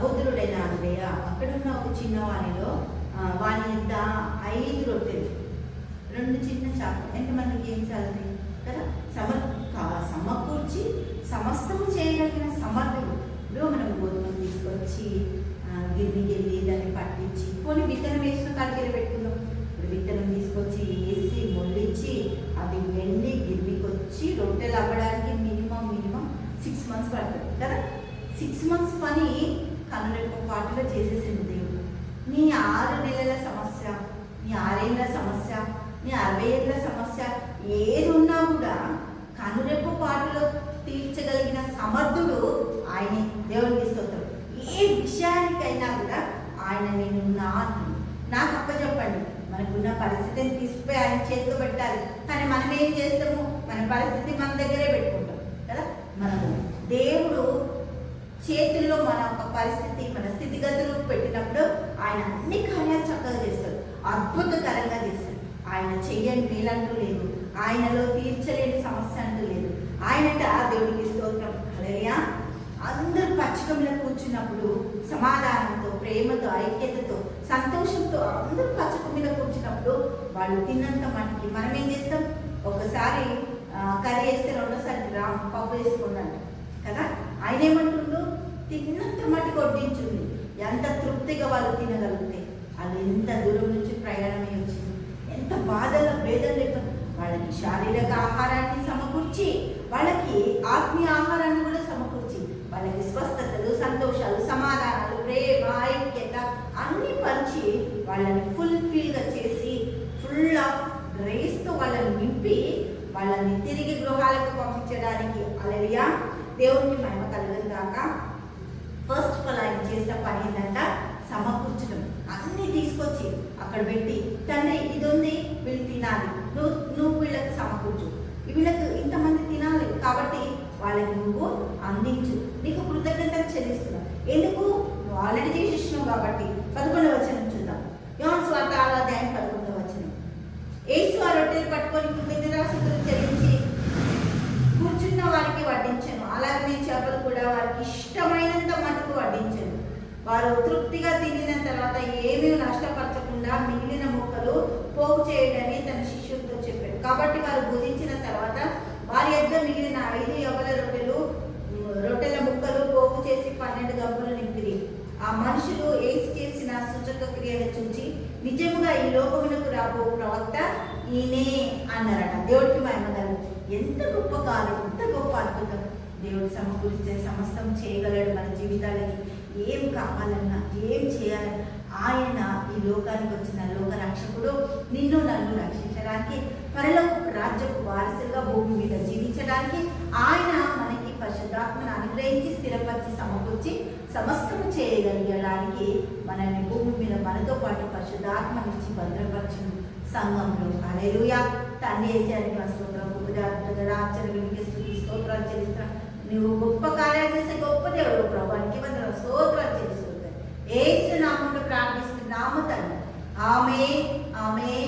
సహోదరుడైన అంద్రయ్య అక్కడున్న ఒక చిన్న వాణిలో వాని యొక్క ఐదు రొట్టెలు. రెండు చిన్న చేపలు ఎంతమందికి ఏం చాలుతాయి కదా? సమ సమకూర్చి సమస్తము చేయగలిగిన సమర్థుడు ఇప్పుడు మనం గోధుమలు తీసుకొచ్చి ఆ, గిన్నెకి దాన్ని పట్టించి కొన్ని విత్తనం వేసిన కాడికి పెట్టుకుందాం. ఇప్పుడు విత్తనం తీసుకొచ్చి వేసి మొల్లించి అది వెళ్ళి గిన్నెకి వచ్చి రొట్టెలు అవ్వడానికి మినిమం మినిమం సిక్స్ మంత్స్ పడుతుంది. కదా? సిక్స్ మంత్స్ పని కనురెప్ప పాటుగా చేసేసింది. దేవుడు నీ ఆరు నెలల సమస్య నీ ఆరేళ్ళ సమస్య నీ అరవై ఏళ్ళ సమస్య ఏది ఉన్నా కూడా కనురెప్ప పాటులో తీర్చగలిగిన సమర్థుడు ఆయనే. దేవుడికి స్తోత్రం. ఏ విషయానికైనా కూడా ఆయన నేను నా నాకు అప్పచెప్పండి. మనకున్న పరిస్థితిని తీసుకుపోయి ఆయన చేతిలో పెట్టాలి. కానీ మనం ఏం చేస్తాము? మన పరిస్థితి మన దగ్గరే పెట్టుకుంటాం. కదా? మనము దేవుడు చేతి పరిస్థితి మన స్థితిగతులు పెట్టినప్పుడు ఆయన అన్ని కార్యాలు చక్కగా చేస్తాడు. అద్భుతకరంగా చేస్తాడు. ఆయన చెయ్యని మేలంటూ లేదు. ఆయనలో తీర్చలేని సమస్య అంటూ లేదు. ఆయనట దేవుడికి స్తోత్రం. హల్లెలూయా. అందరూ పచ్చకంలో కూర్చున్నప్పుడు సమాధానంతో ప్రేమతో ఐక్యతతో సంతోషంతో అందరూ పచ్చకం మీద కూర్చున్నప్పుడు వాళ్ళు తిన్నంత మనకి మనం ఏం చేస్తాం? ఒకసారి కర్రీ వేస్తే రెండోసారి రా పప్పు వేసుకున్నాడు కదా? ఆయన ఏమంటుండో? తిన్నంత మటుకు వడ్డించింది ఎంత తృప్తిగా వాళ్ళు తినగలిగితే వాళ్ళు ఎంత దూరం నుంచి ప్రయాణమై వచ్చింది ఎంత బాధల భేదం లేకుండా వాళ్ళకి శారీరక ఆహారాన్ని సమకూర్చి వాళ్ళకి ఆత్మీయ ఆహారాన్ని కూడా సమకూర్చి వాళ్ళకి స్వస్థతలు సంతోషాలు సమాధానాలు ప్రేమ ఐక్యత అన్ని పరిచి వాళ్ళని ఫుల్ఫిల్గా చేసి ఫుల్ ఆఫ్ రేస్తో వాళ్ళని నింపి వాళ్ళని తిరిగి గృహాలకు పంపించడానికి అలలియా దేవునికి మహిమ కలగదు దాకా ఫస్ట్ ఆఫ్ ఆల్ ఆయన చేసిన పని ఏంటంట సమకూర్చడం. అన్నీ తీసుకొచ్చి అక్కడ పెట్టి తండ్రి ఇది ఉంది వీళ్ళు తినాలి. నువ్వు నువ్వు వీళ్ళకి సమకూర్చు. వీళ్ళకి ఇంతమంది తినాలి కాబట్టి వాళ్ళకి నువ్వు అందించు. నీకు కృతజ్ఞతలు చెల్లిస్తున్నావు ఎందుకు? నువ్వు ఆల్రెడీ చేసేసినావు కాబట్టి. పదకొండవ వచనం చూద్దాం. యోన్ స్వార్థ ఆరాధ్యాయం పదకొండవ వచనం. ఏసు ఆ రొట్టెలు పట్టుకొని కృతజ్ఞతాస్తుతులు చెల్లించి కూర్చున్న వారికి వడ్డించాను. అలాగే చేపలు కూడా వారికి ఇష్టమైనంత వారు తృప్తిగా తినిన తర్వాత ఏమీ నష్టపరచకుండా మిగిలిన ముక్కలు పోగు చేయడని తన శిష్యులతో చెప్పాడు. కాబట్టి వారు భుజించిన తర్వాత వారి యొద్ద మిగిలిన ఐదు యవల రొట్టెలు రొట్టెల ముక్కలు పోగు చేసి పన్నెండు గబ్బులు నింపిరి. ఆ మనుషులు ఏసి చేసిన సూచక క్రియలు చూచి నిజముగా ఈ లోకమునకు రాబో ప్రవక్త ఈయనే అన్నారట. దేవుడికి మహిమగలరు ఎంత గొప్ప కాలం ఎంత గొప్ప అద్భుతం. దేవుడు సమకూరిస్తే సమస్తం చేయగలడు మన జీవితాలకి. ఏం కావాలన్నా ఏం చేయాలన్నా ఆయన ఈ లోకానికి వచ్చిన లోక రక్షకుడు నిన్ను నన్ను రక్షించడానికి పరలోక రాజ్యపు వారసులుగా భూమి మీద జీవించడానికి ఆయన మనకి పరిశుద్ధాత్మను అనుగ్రహించి స్థిరపరిచి సమకూర్చి సమస్తము చేయగలిగడానికి మనల్ని భూమి మీద మనతో పాటు పరిశుద్ధాత్మనిచ్చి భద్రపరచు సంఘంలో అలెలుయా తండ్రి వేసానికి మా స్తోత్రం స్తోత్రాలు చేస్తున్నాం నువ్వు గొప్ప కార్యాలు చేసే గొప్ప దేవుడు. ప్రభానికి వందల స్తోత్రాలు చెల్లిస్తుంది